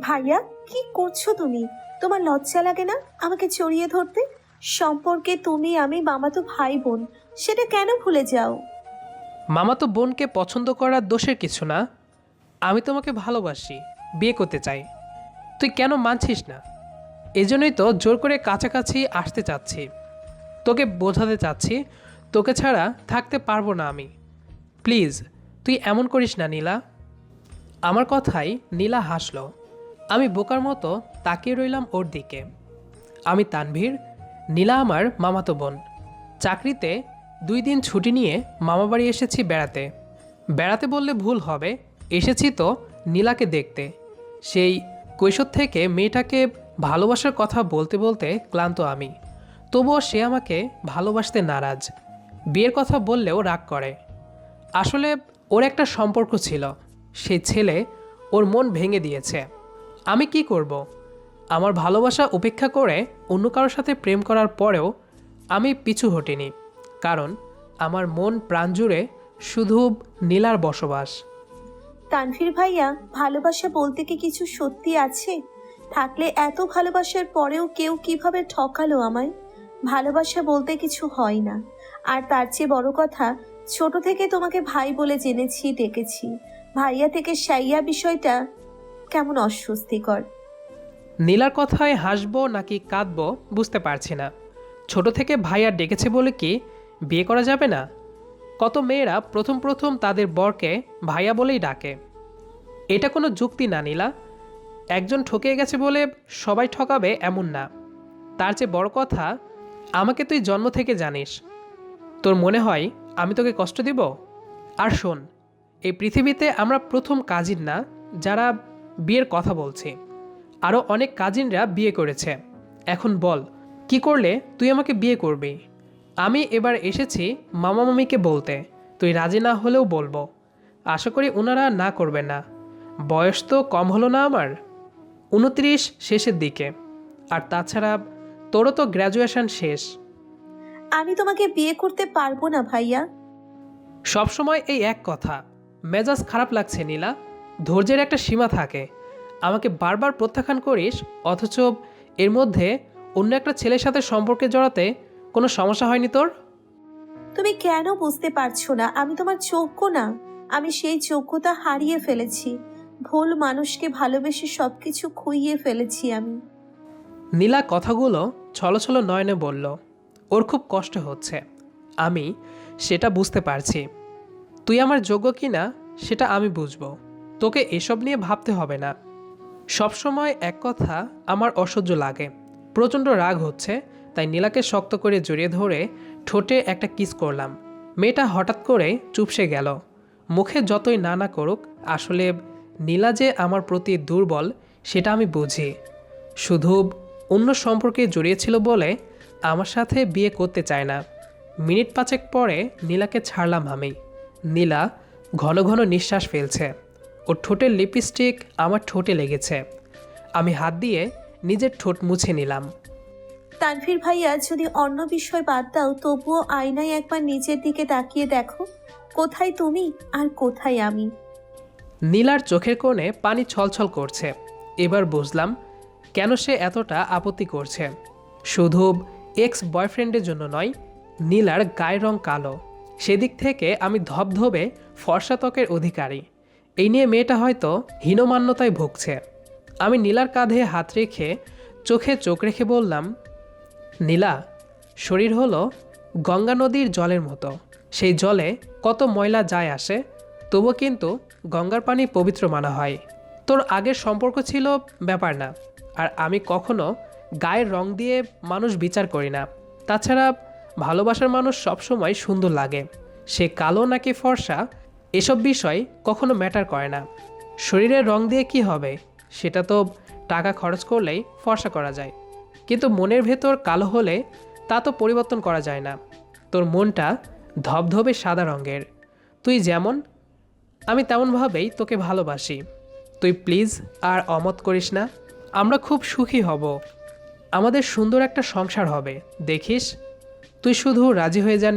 ভাইয়া, কি করছ তুমি? তোমার লজ্জা লাগে না আমাকে জড়িয়ে ধরতে? সম্পর্কে তুমি, আমি মামাতো ভাই বোন, সেটা কেন ভুলে যাও? মামাতো বোনকে পছন্দ করার দোষের কিছু না। আমি তোমাকে ভালোবাসি, বিয়ে করতে চাই। তুই কেন মানছিস না? এজন্যই তো জোর করে কাছাকাছি আসতে চাচ্ছি। তোকে বোঝাতে চাচ্ছি, তোকে ছাড়া থাকতে পারব না আমি। প্লিজ, তুই এমন করিস না, নীলা। আমার কথাই নীলা হাসলো। আমি বোকার মতো তাকিয়ে রইলাম ওর দিকে। আমি তানভীর, নীলা আমার মামাতো বোন। চাকরিতে দুই দিন ছুটি নিয়ে মামাবাড়ি এসেছি বেড়াতে। বেড়াতে বললে ভুল হবে, এসেছি তো নীলাকে দেখতে। সেই কৈশোর থেকে মেয়েটাকে ভালোবাসার কথা বলতে বলতে ক্লান্ত আমি। তবুও সে আমাকে ভালোবাসতে নারাজ। বিয়ের কথা বললেও রাগ করে। আসলে ওর একটা সম্পর্ক ছিল। সেই ছেলে ওর মন ভেঙে দিয়েছে। আমি কি করব? আমার ভালোবাসা উপেক্ষা করে অন্য কারোর সাথে প্রেম করার পরেও আমি পিছু হটিনি, কারণ আমার মন প্রাণ জুড়ে শুধু নীলার বসবাস। তানভীর ভাইয়া, ভালোবাসা বলতে কি কিছু সত্যি আছে? থাকলে এত ভালোবাসার পরেও কেউ কীভাবে ঠকালো আমায়? ভালোবাসা বলতে কিছু হয় না। আর তার চেয়ে বড় কথা, ছোট থেকে তোমাকে ভাই বলে জেনেছি, ডেকেছি। ভাইয়া থেকে সাইয়া বিষয়টা কেমন অস্বস্তিকর। নীলার কথায় হাসবো নাকি কাঁদবো বুঝতে পারছি না। ছোট থেকে ভাইয়া ডেকেছে বলে কি বিয়ে করা যাবে না? কত মেয়েরা প্রথম প্রথম তাদের বরকে ভাইয়া বলেই ডাকে। এটা কোনো যুক্তি না, নীলা। একজন ঠকে গেছে বলে সবাই ঠকাবে এমন না। তার চেয়ে বড় কথা, আমাকে তুই জন্ম থেকে জানিস। তোর মনে হয় আমি তোকে কষ্ট দিব? আর শোন, এই পৃথিবীতে আমরা প্রথম কাজিন না, যারা বিয়ের কথা বলছি। আরও অনেক কাজিনরা বিয়ে করেছে। এখন বল কি করলে তুই আমাকে বিয়ে করবি? আমি এবার এসেছি মামা মামিকে বলতে। তুই রাজি না হলেও বলব। আশা করি ওনারা না করবে না। বয়স তো কম হলো না আমার। উনত্রিশ শেষের দিকে। আর তাছাড়া তোরও তো গ্র্যাজুয়েশন শেষ। আমি তোমাকে বিয়ে করতে পারব না ভাইয়া। সবসময় এই এক কথা। মেজাজ খারাপ লাগছে নীলা। ধৈর্যের একটা সীমা থাকে। আমাকে বারবার প্রত্যাখ্যান করিস অথচ এর মধ্যে অন্য একটা ছেলের সাথে সম্পর্কে জড়াতে কোনো সমস্যা হয়নি তোর? তুমি কেন বুঝতে পারছ না? আমি তোমার যোগ্য না। আমি সেই যোগ্যতা হারিয়ে ফেলেছি। ভুল মানুষকে ভালোবেসে সবকিছু খুইয়ে ফেলেছি আমি। নীলা কথাগুলো ছলছল নয়নে বলল ওর খুব কষ্ট হচ্ছে। আমি সেটা বুঝতে পারছি। তুই আমার যোগ্য কি না সেটা আমি বুঝব। তোকে এসব নিয়ে ভাবতে হবে না। সবসময় এক কথা, আমার অসহ্য লাগে। প্রচণ্ড রাগ হচ্ছে, তাই নীলাকে শক্ত করে জড়িয়ে ধরে ঠোঁটে একটা কিস করলাম। মেয়েটা হঠাৎ করে চুপসে গেল। মুখে যতই না না করুক, আসলে নীলা যে আমার প্রতি দুর্বল, সেটা আমি বুঝি। শুধু অন্য সম্পর্কে জড়িয়েছিল বলে আমার সাথে বিয়ে করতে চায় না। মিনিট পাঁচেক পরে নীলাকে ছাড়লাম আমি। নীলা ঘন ঘন নিঃশ্বাস ফেলছে। ওর ঠোঁটের লিপস্টিক আমার ঠোঁটে লেগেছে। আমি হাত দিয়ে নিজের ঠোঁট মুছে নিলাম। তানভীর ভাইয়া যদি অন্য বিষয় বাদ দাও তবুও আয়নায় একবার নিজের দিকে তাকিয়ে দেখো। কোথায় তুমি আর কোথায় আমি? নীলার চোখের কোণে পানি ছলছল করছে। এবার বুঝলাম কেন সে এতটা আপত্তি করছে। শুধু এক্স বয়ফ্রেন্ডের জন্য নয় নীলার গায়ের রং কালো। সেদিক থেকে আমি ধবধবে ফর্সা ত্বকের অধিকারী। এই নিয়ে মেয়েটা হয়তো হীনমান্যতায় ভুগছে। আমি নীলার কাঁধে হাত রেখে চোখে চোখ রেখে বললাম, নীলা, শরীর হলো গঙ্গা নদীর জলের মতো। সেই জলে কত ময়লা যায় আসে তবুও কিন্তু গঙ্গার পানি পবিত্র মানা হয়। তোর আগের সম্পর্ক ছিল ব্যাপার না, আর আমি কখনো গায়ের রং দিয়ে মানুষ বিচার করি না। তাছাড়া ভালোবাসার মানুষ সবসময় সুন্দর লাগে। সে কালো নাকি ফর্সা এসব বিষয় কখনো ম্যাটার করে না। শরীরের রং দিয়ে কি হবে, সেটা তো টাকা খরচ করলেই ফর্সা করা যায়। কিন্তু মনের ভেতর কালো হলে তা তো পরিবর্তন করা যায় না। তোর মনটা ধবধবে সাদা রঙের। তুই যেমন, আমি তেমনভাবেই তোকে ভালোবাসি। তুই প্লিজ আর অমত করিস না। আমরা খুব সুখী হব। আমাদের সুন্দর একটা সংসার হবে। দেখিস? তুই শুধু রাজি হয়ে যা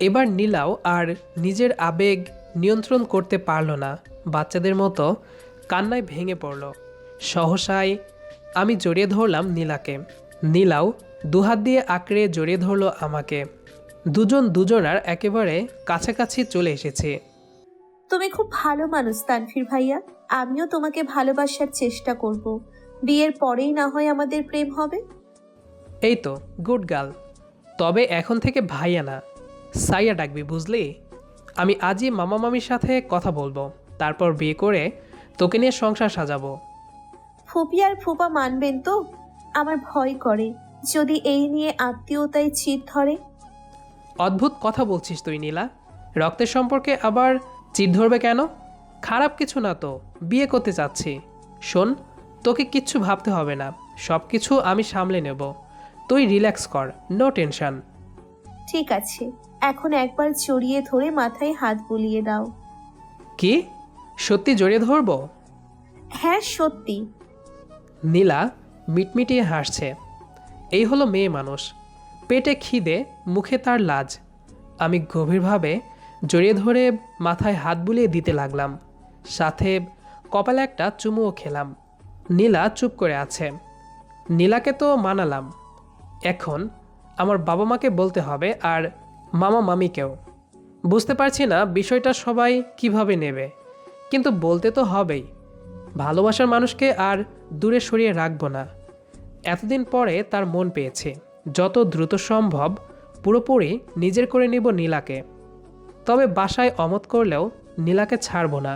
এবার নীলাও আর নিজের আবেগ নিয়ন্ত্রণ করতে পারল না। বাচ্চাদের মতো কান্নায় ভেঙে পড়ল। সহসায় আমি জড়িয়ে ধরলাম নীলাকে। নীলাও দুহাত দিয়ে আঁকড়ে জড়িয়ে ধরলো আমাকে। দুজন দুজনার একেবারে কাছাকাছি চলে এসেছে। তুমি খুব ভালো মানুষ তানফির ভাইয়া। আমিও তোমাকে ভালোবাসার চেষ্টা করব। বিয়ের পরেই না হয় আমাদের প্রেম হবে? এই তো গুড গার্ল। তবে এখন থেকে ভাইয়া না। সাইয়া ডাকবি বুঝলি? আমি আজই মামা মামির সাথে কথা বলব তারপর বিয়ে করে তোকে নিয়ে সংসার সাজাবো। ফুপি আর ফুপা মানবেন তো? আমার ভয় করে যদি এই নিয়ে আত্মীয়তায় চিট ধরে। অদ্ভুত কথা বলছিস তুই নীলা। রক্তের সম্পর্কে আবার চিট ধরবে কেন? খারাপ কিছু না তো বিয়ে করতে চাচ্ছি। শোন তোকে কিচ্ছু ভাবতে হবে না সব কিছু আমি সামলে নেব। তুই রিল্যাক্স কর নো টেনশন। ঠিক আছে এখন একবার জড়িয়ে ধরে মাথায় হাত বুলিয়ে দাও। কি? সত্যি জড়িয়ে ধরবো? হ্যাঁ সত্যি। নীলা মিটমিটিয়ে হাসছে। এই হলো মেয়ে মানুষ। পেটে খিদে মুখে তার লাজ। আমি গভীরভাবে জড়িয়ে ধরে মাথায় হাত বুলিয়ে দিতে লাগলাম। সাথে কপালে একটা চুমুও খেলাম। নীলা চুপ করে আছে। নীলাকে তো মানালাম। এখন আমার বাবা মাকে বলতে হবে আর মামা মামিকেও। বুঝতে পারছি না বিষয়টা সবাই কীভাবে নেবে, কিন্তু বলতে তো হবেই। ভালোবাসার মানুষকে আর দূরে সরিয়ে রাখব না। এতদিন পরে তার মন পেয়েছে, যত দ্রুত সম্ভব পুরোপুরি নিজের করে নিব নীলাকে। তবে বাসায় অমত করলেও নীলাকে ছাড়বো না।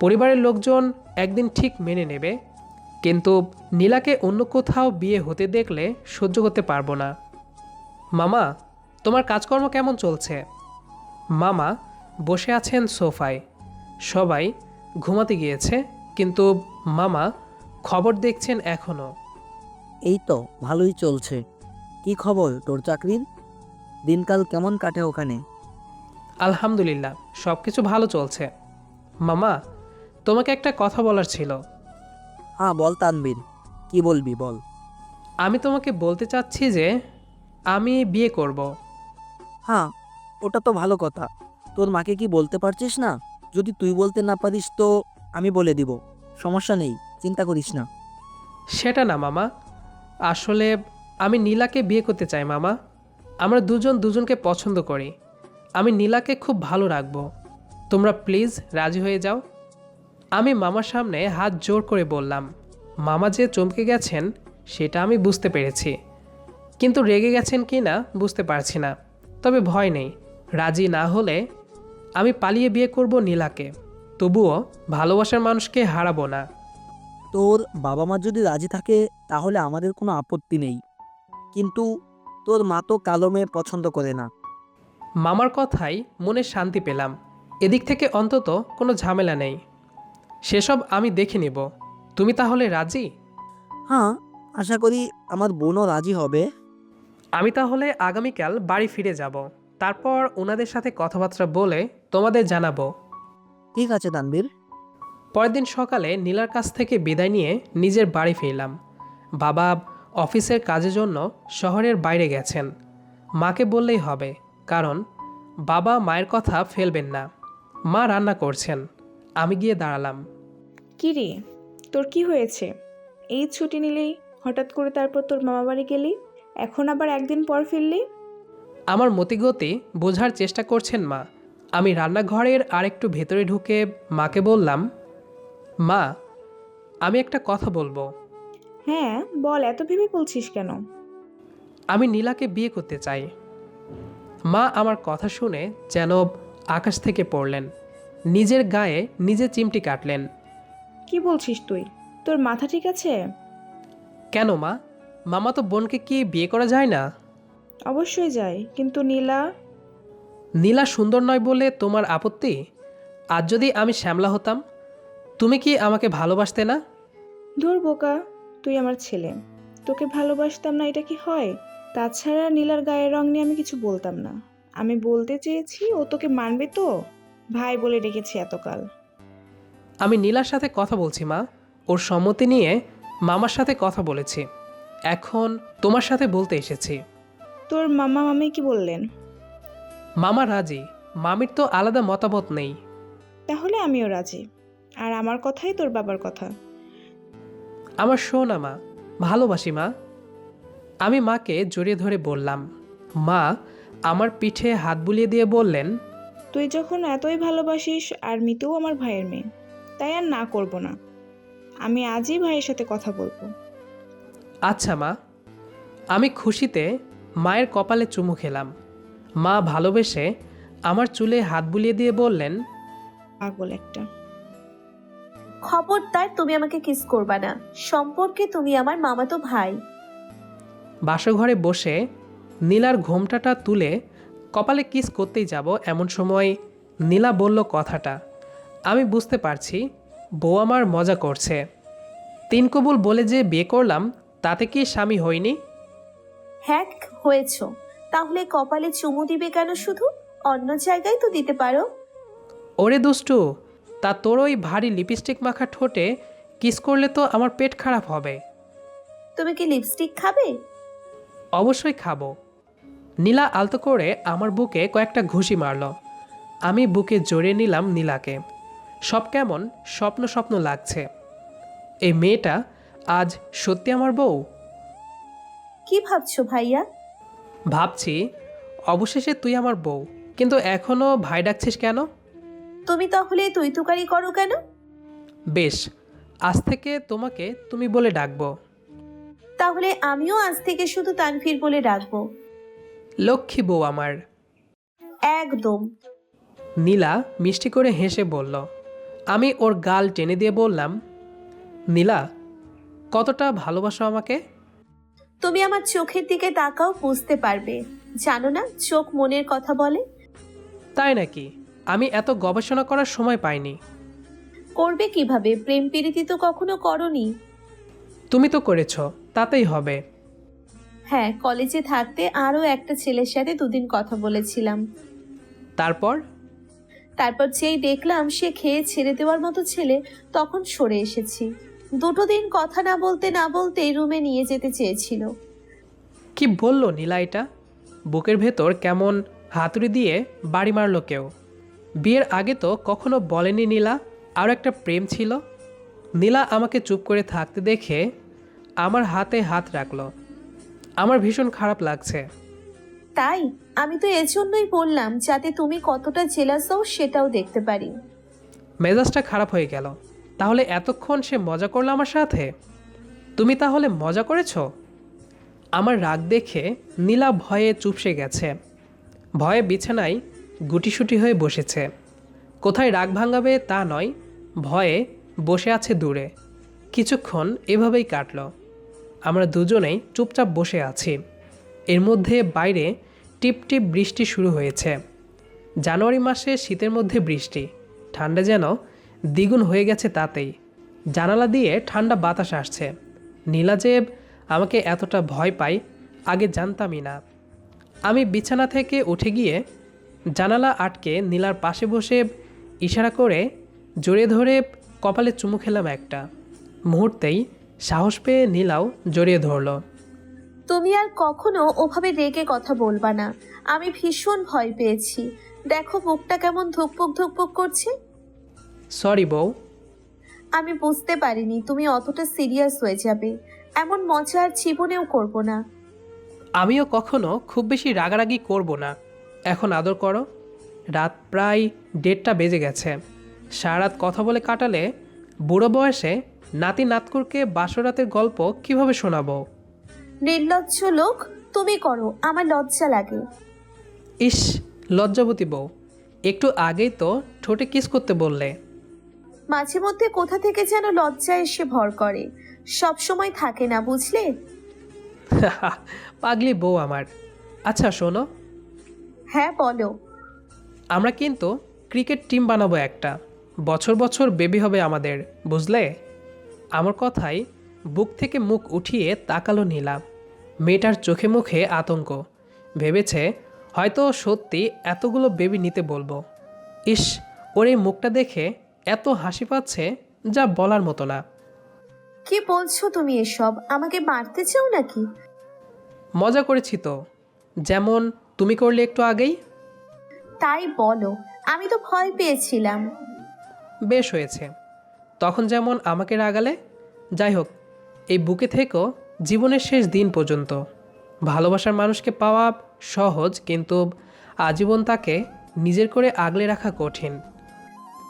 পরিবারের লোকজন একদিন ঠিক মেনে নেবে, কিন্তু নীলাকে অন্য কোথাও বিয়ে হতে দেখলে সহ্য করতে পারব না। মামা তোমার কাজকর্ম কেমন চলছে? মামা বসে আছেন সোফায়। সবাই ঘুমাতে গিয়েছে কিন্তু মামা খবর দেখছেন এখনও এই তো ভালোই চলছে। কি খবর তোর চাকরির? দিনকাল কেমন কাটে ওখানে? আলহামদুলিল্লাহ সব কিছু ভালো চলছে। মামা তোমাকে একটা কথা বলার ছিল। হ্যাঁ বল তানবীর। কি বলবি বল? আমি তোমাকে বলতে চাচ্ছি যে আমি বিয়ে করব। হ্যাঁ ওটা তো ভালো কথা। তোর মাকে কি বলতে পারছিস না? যদি তুই বলতে না পারিস তো আমি বলে দিব। সমস্যা নেই চিন্তা করিস না। সেটা না মামা। আসলে আমি নীলাকে বিয়ে করতে চাই মামা। আমরা দুজন দুজনকে পছন্দ করি। আমি নীলাকে খুব ভালো রাখব। তোমরা প্লিজ রাজি হয়ে যাও। আমি মামার সামনে হাত জোর করে বললাম মামা যে চমকে গেছেন সেটা আমি বুঝতে পেরেছি। কিন্তু রেগে গেছেন কি না বুঝতে পারছি না। তবে ভয় নেই। রাজি না হলে আমি পালিয়ে বিয়ে করব নীলাকে। তবুও ভালোবাসার মানুষকে হারাবো না। তোর বাবা মা যদি রাজি থাকে তাহলে আমাদের কোনো আপত্তি নেই। কিন্তু তোর মা তো কালো মেয়ে পছন্দ করে না। মামার কথাই মনে শান্তি পেলাম। এদিক থেকে অন্তত কোনো ঝামেলা নেই। সেসব আমি দেখে নিব। তুমি তাহলে রাজি? হ্যাঁ আশা করি আমার বোনও রাজি হবে। আমি তাহলে আগামীকাল বাড়ি ফিরে যাব। তারপর ওনাদের সাথে কথাবার্তা বলে তোমাদের জানাব। ঠিক আছে তানবীর পরের দিন সকালে নীলার কাছ থেকে বিদায় নিয়ে নিজের বাড়ি ফিরলাম। বাবা অফিসের কাজের জন্য শহরের বাইরে গেছেন। মাকে বললেই হবে কারণ বাবা মায়ের কথা ফেলবেন না। মা রান্না করছেন। আমি গিয়ে দাঁড়ালাম। কি রে? তোর কি হয়েছে? এই ছুটি নিলেই হঠাৎ করে তারপর তোর মামা বাড়ি গেলি? এখন আবার একদিন পর ফিরলি? আমার মতিগতি বোঝার চেষ্টা করছেন মা। আমি রান্নাঘরের আরেকটু ভেতরে ঢুকে মাকে বললাম মা আমি একটা কথা বলব। হ্যাঁ বল এত ভেবে বলছিস কেন? আমি নীলাকে বিয়ে করতে চাই। মা আমার কথা শুনে যেন আকাশ থেকে পড়লেন। নিজের গায়ে নিজে চিমটি কাটলেন। কি বলছিস তুই? তোর মাথা ঠিক আছে? কেন মা? মামা তো বোনকে কি বিয়ে করা যায় না? অবশ্যই যায় কিন্তু নীলা? নীলা সুন্দর নয় বলে তোমার আপত্তি? আজ যদি আমি শ্যামলা হতাম তুমি কি আমাকে ভালোবাসতে না? ধুর বোকা তুই আমার ছেলে। তোকে ভালোবাসতাম না এটা কি হয়? তাছাড়া নীলার গায়ের রং নিয়ে আমি কিছু বলতাম না। আমি বলতে চেয়েছি ও তোকে মানবে তো? ভাই বলে ডেকেছি এতকাল। আমি নীলার সাথে কথা বলছি মা। ওর সম্মতি নিয়ে মামার সাথে কথা বলেছি। এখন তোমার সাথে বলতে এসেছি। তোর মামা মামি কি বললেন? মামা রাজি মামির তো আলাদা মতামত নেই। তাহলে আমিও রাজি। আর আমার কথাই তোর বাবার কথা। আমার শোনা মা ভালোবাসি মা। আমি মাকে জড়িয়ে ধরে বললাম মা আমার পিঠে হাত বুলিয়ে দিয়ে বললেন তুই যখন এতই ভালোবাসিস আর মিতুও আমার ভাইয়ের মেয়ে তাই আর না করব না। আমি আজই ভাইয়ের সাথে কথা বলব। আচ্ছা মা আমি খুশিতে মায়ের কপালে চুমু খেলাম। মা ভালোবেসে আমার চুলে হাত বুলিয়ে দিয়ে বললেন পাগল একটা। খবরদার তুমি আমাকে কিস করবা না সম্পর্কে তুমি আমার মামাতো ভাই। বাসঘরে বসে নীলার ঘোমটাটা তুলে কপালে কিস করতেই যাব এমন সময় নীলা বলল কথাটা। আমি বুঝতে পারছি বউ আমার মজা করছে। তিন কবুল বলে যে বিয়ে করলাম তাতে কি স্বামী হয়নি? হ্যাক হয়েছ। তাহলে কপালে চুমু দিবে কেন শুধু? অন্য জায়গায় তো দিতে পারো। ওরে দুষ্টু তা তোর ওই ভারী লিপস্টিক মাখা ঠোঁটে কিস করলে তো আমার পেট খারাপ হবে। তুমি কি লিপস্টিক খাবে? অবশ্যই খাব। নীলা আলতো করে আমার বুকে কয়েকটা ঘুষি মারল। আমি বুকে জড়িয়ে নিলাম নীলাকে। সব কেমন? স্বপ্ন স্বপ্ন লাগছে। এই মেয়েটা আজ সত্যি আমার বউ? কি ভাবছ ভাইয়া? ভাবছি অবশেষে তুই আমার বউ। কিন্তু এখনও ভাই ডাকছিস কেন? তুমি তাহলে তুই তুকারি করো কেন? বেশ আজ থেকে তোমাকে তুমি বলে ডাকবো। তাহলে আমিও আজ থেকে শুধু তানভীর বলে ডাকবো। লক্ষ্মী বউ আমার। একদম। নীলা মিষ্টি করে হেসে বলল আমি ওর গাল টেনে দিয়ে বললাম নীলা কতটা ভালোবাসো আমাকে? তুমি আমার চোখের দিকে তাকাও বুঝতে পারবে। জানো না চোখ মনের কথা বলে? তাই নাকি? আমি এত গবেষণা করার সময় পাইনি। করবে কীভাবে? প্রেম প্রীতি তো কখনো করনি। তুমি তো করেছ তাতেই হবে। হ্যাঁ কলেজে থাকতে আরও একটা ছেলের সাথে দুদিন কথা বলেছিলাম। তারপর? তারপর যেই দেখলাম সে খেয়ে ছেড়ে দেওয়ার মতো ছেলে তখন সরে এসেছি। দুটো দিন কথা না বলতে না বলতে রুমে নিয়ে যেতে চেয়েছিল। কি বলল নীলা এটা? বুকের ভেতর কেমন হাতুড়ি দিয়ে বাড়ি মারলো কেউ? বিয়ের আগে তো কখনো বলেনি নীলা আর একটা প্রেম ছিল। নীলা আমাকে চুপ করে থাকতে দেখে আমার হাতে হাত রাখল। আমার ভীষণ খারাপ লাগছে। তাই? আমি তো এজন্যই বললাম যাতে তুমি কতটা জেলাস হও সেটাও দেখতে পারি। মেজাজটা খারাপ হয়ে গেল। তাহলে এতক্ষণ সে মজা করল আমার সাথে? তুমি তাহলে মজা করেছ? আমার রাগ দেখে নীলা ভয়ে চুপসে গেছে। ভয়ে বিছানায় গুটিসুটি হয়ে বসেছে। কোথায় রাগ ভাঙাবে তা নয়, ভয়ে বসে আছে দূরে। কিছুক্ষণ এভাবেই কাটল। আমরা দুজনেই চুপচাপ বসে আছি। এর মধ্যে বাইরে টিপ টিপ বৃষ্টি শুরু হয়েছে। জানুয়ারি মাসে শীতের মধ্যে বৃষ্টি। ঠান্ডা যেন দ্বিগুণ হয়ে গেছে তাতেই। জানালা দিয়ে ঠান্ডা বাতাস আসছে। নীলাজেব আমাকে এতটা ভয় পাই আগে জানতামই না। আমি বিছানা থেকে উঠে গিয়ে জানালা আটকে নীলার পাশে বসে ইশারা করে জড়িয়ে ধরে কপালে চুমু খেলাম একটা। মুহূর্তেই সাহস পেয়ে নীলাও জড়িয়ে ধরলো। তুমি আর কখনো ওভাবে রেগে কথা বলবা না। আমি ভীষণ ভয় পেয়েছি। দেখো বুকটা কেমন ধুকপুক ধুকপুক করছে। সরি বউ। আমি বুঝতে পারিনি তুমি অতটা সিরিয়াস হয়ে যাবে। এমন মজা আর জীবনেও করব না। আমিও কখনো খুব বেশি রাগারাগি করব না। এখন আদর করো। রাত প্রায় দেড়টা বেজে গেছে। সারা রাত কথা বলে কাটালে বুড়ো বয়সে নাতি নাতকুরকে বাসরাতের গল্প কীভাবে শোনাবো? নির্লজ্জ লোক তুমি করো আমার লজ্জা লাগে। ইস লজ্জাবতী বউ। একটু আগেই তো ঠোঁটে কিস করতে বললে। মাঝে মধ্যে কোথা থেকে যেন লজ্জা এসে ভর করে। সব সময় থাকে না বুঝলে? পাগলি বউ আমার। আচ্ছা শোনো। হ্যাঁ বলো। আমরা কিন্তু ক্রিকেট টিম বানাবো একটা। বছর বছর বেবি হবে আমাদের বুঝলে? আমার কথাই বুক থেকে মুখ উঠিয়ে তাকালো নীলা। মেয়েটার চোখে মুখে আতঙ্ক। ভেবেছে হয়তো সত্যি এতগুলো বেবি নিতে বলব। ইস ওর এই মুখটা দেখে এত হাসি পাচ্ছে যা বলার মতো না। কি বলছো তুমি এসব? আমাকে মারতে চাও নাকি? মজা করেছি তো। যেমন তুমি করলে একটু আগেই? তাই বলো আমি তো ভয় পেয়েছিলাম। বেশ হয়েছে। তখন যেমন আমাকে রাগালে? যাই হোক এই বুকে থেকেও জীবনের শেষ দিন পর্যন্ত। ভালোবাসার মানুষকে পাওয়া সহজ কিন্তু আজীবন তাকে নিজের করে আগলে রাখা কঠিন।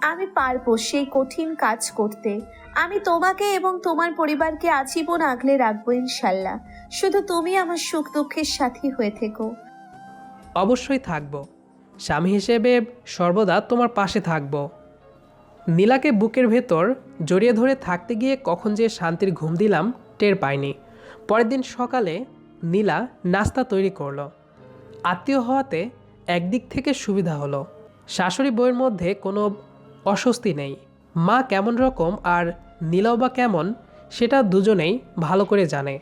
আমি পারব সেই কঠিন কাজ করতে। আমি তোমাকে এবং তোমার পরিবারকে আজীবন আগলে রাখব ইনশাল্লাহ। শুধু তুমি আমার সুখ দুঃখের সাথী হয়ে থেকো। অবশ্যই থাকব। স্বামী হিসেবে সর্বদা তোমার পাশে থাকব। নীলাকে বুকের ভেতর জড়িয়ে ধরে থাকতে গিয়ে কখন যে শান্তির ঘুম দিলাম টের পাইনি। পরের দিন সকালে নীলা নাস্তা তৈরি করল। আত্মীয় হওয়াতে একদিক থেকে সুবিধা হলো। শাশুড়ি বইয়ের মধ্যে কোনো অস্বস্তি নেই। মা কেমন রকম আর নীলাও বা কেমন সেটা দুজনেই ভালো করে জানে।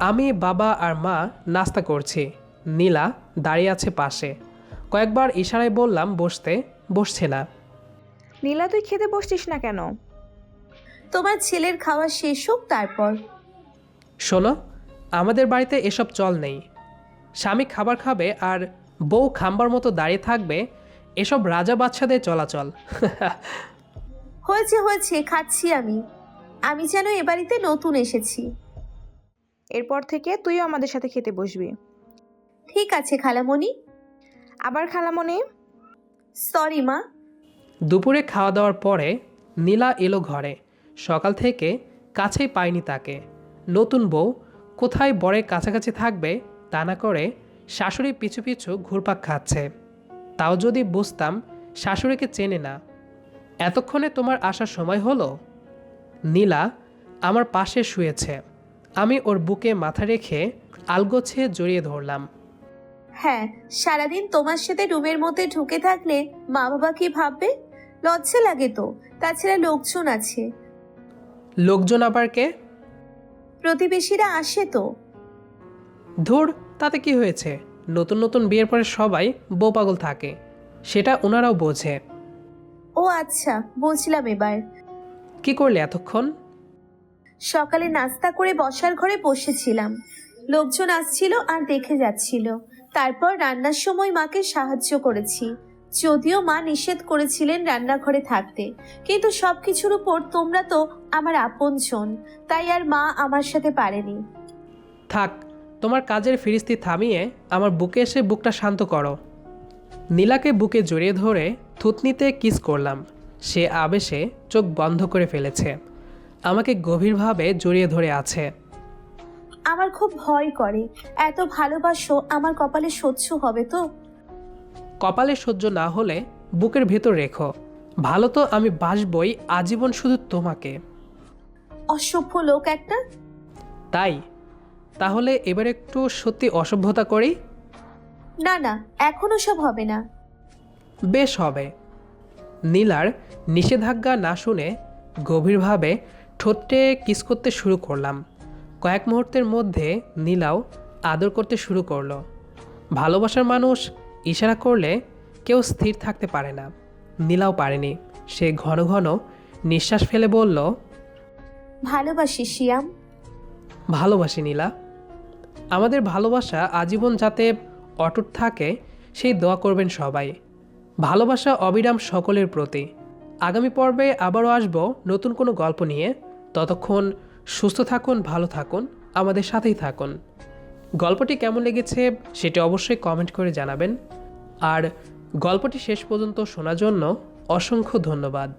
আমি বাবা আর মা নাস্তা করছি। নীলা দাঁড়িয়ে আছে পাশে। কয়েকবার ইশারায় বললাম বসতে বসছে না। নীলা তুই খেতে বসছিস না কেন? তোমার ছেলের খাওয়া শেষ হোক তারপর। শোনো আমাদের বাড়িতে এসব চল নেই। স্বামী খাবার খাবে আর বউ খাম্বার মতো দাঁড়িয়ে থাকবে এসব রাজা বাচ্চাদের চলাচল। হয়েছে হয়েছে খাচ্ছি আমি। আমি যেন এ বাড়িতে নতুন এসেছি। এরপর থেকে তুইও আমাদের সাথে খেতে বসবি। ঠিক আছে খালামণি। আবার খালামণি? সরি মা। দুপুরে খাওয়া দাওয়ার পরে নীলা এলো ঘরে। সকাল থেকে কাছেই পায়নি তাকে। নতুন বউ কোথায় বরের কাছাকাছি থাকবে তা না করে শাশুড়ি পিছু পিছু ঘুরপাক খাচ্ছে। তাও যদি বুঝতাম শাশুড়িকে চেনে না। এতক্ষণে তোমার আসার সময় হলো? নীলা আমার পাশে শুয়েছে। আমি ওর বুকে মাথা রেখে আলগোছে জড়িয়ে ধরলাম। হ্যাঁ সারাদিন তোমার সাথে রুমের মধ্যে ঢুকে থাকলে মা বাবা কি ভাববে? লজ্জা লাগে তো তাছাড়া লোকজন আছে। লোকজন আবার কে? প্রতিবেশীরা আসে তো। ধুর তাতে কি হয়েছে? নতুন নতুন বিয়ের পরে সবাই বউ পাগল থাকে। সেটা ওনারাও বোঝে। ও আচ্ছা বলছিলাম এবার। কি করলে এতক্ষণ? সকালে নাস্তা করে বসার ঘরে বসেছিলাম। লোকজন আসছিল আর দেখে যাচ্ছিল। তারপর রান্নার সময় মাকে সাহায্য করেছি। যদিও মা নিষেধ করেছিলেন রান্নাঘরে থাকতে। কিন্তু সবকিছুর উপর তোমরা তো আমার আপনজন তাই আর মা আমার সাথে পারেনি। থাক তোমার কাজের ফিরিস্তি থামিয়ে আমার বুকে এসে বুকটা শান্ত করো। নীলাকে বুকে জড়িয়ে ধরে থুতনিতে কিস করলাম। সে আবেশে চোখ বন্ধ করে ফেলেছে। আমাকে গভীরভাবে জড়িয়ে ধরে আছে। আমার খুব ভয় করে। এত ভালোবাসো আমার কপালে সহ্য হবে তো? কপালে সহ্য না হলে বুকের ভেতর রেখো। ভালো তো আমি বাসবই আজীবন শুধু তোমাকে। অসভ্য লোক একটা। তাই তাহলে এবার একটু সত্যি অসভ্যতা করি? না না এখনও সব হবে না। বেশ হবে। নীলার নিষেধাজ্ঞা না শুনে গভীরভাবে ঠোঁটে কিস করতে শুরু করলাম। কয়েক মুহূর্তের মধ্যে নীলাও আদর করতে শুরু করল। ভালোবাসার মানুষ ইশারা করলে কেউ স্থির থাকতে পারে না। নীলাও পারেনি। সে ঘন ঘন নিঃশ্বাস ফেলে বলল ভালোবাসি শিয়াম। ভালোবাসি নীলা। আমাদের ভালোবাসা আজীবন যাতে অটুট থাকে, সেই দোয়া করবেন সবাই। ভালোবাসা অবিরাম সকলের প্রতি। আগামী পর্বে আবারও আসব নতুন কোনো গল্প নিয়ে। ততক্ষণ সুস্থ থাকুন, ভালো থাকুন, আমাদের সাথেই থাকুন। গল্পটি কেমন লেগেছে সেটি অবশ্যই কমেন্ট করে জানাবেন। আর গল্পটি শেষ পর্যন্ত শোনার জন্য অসংখ্য ধন্যবাদ।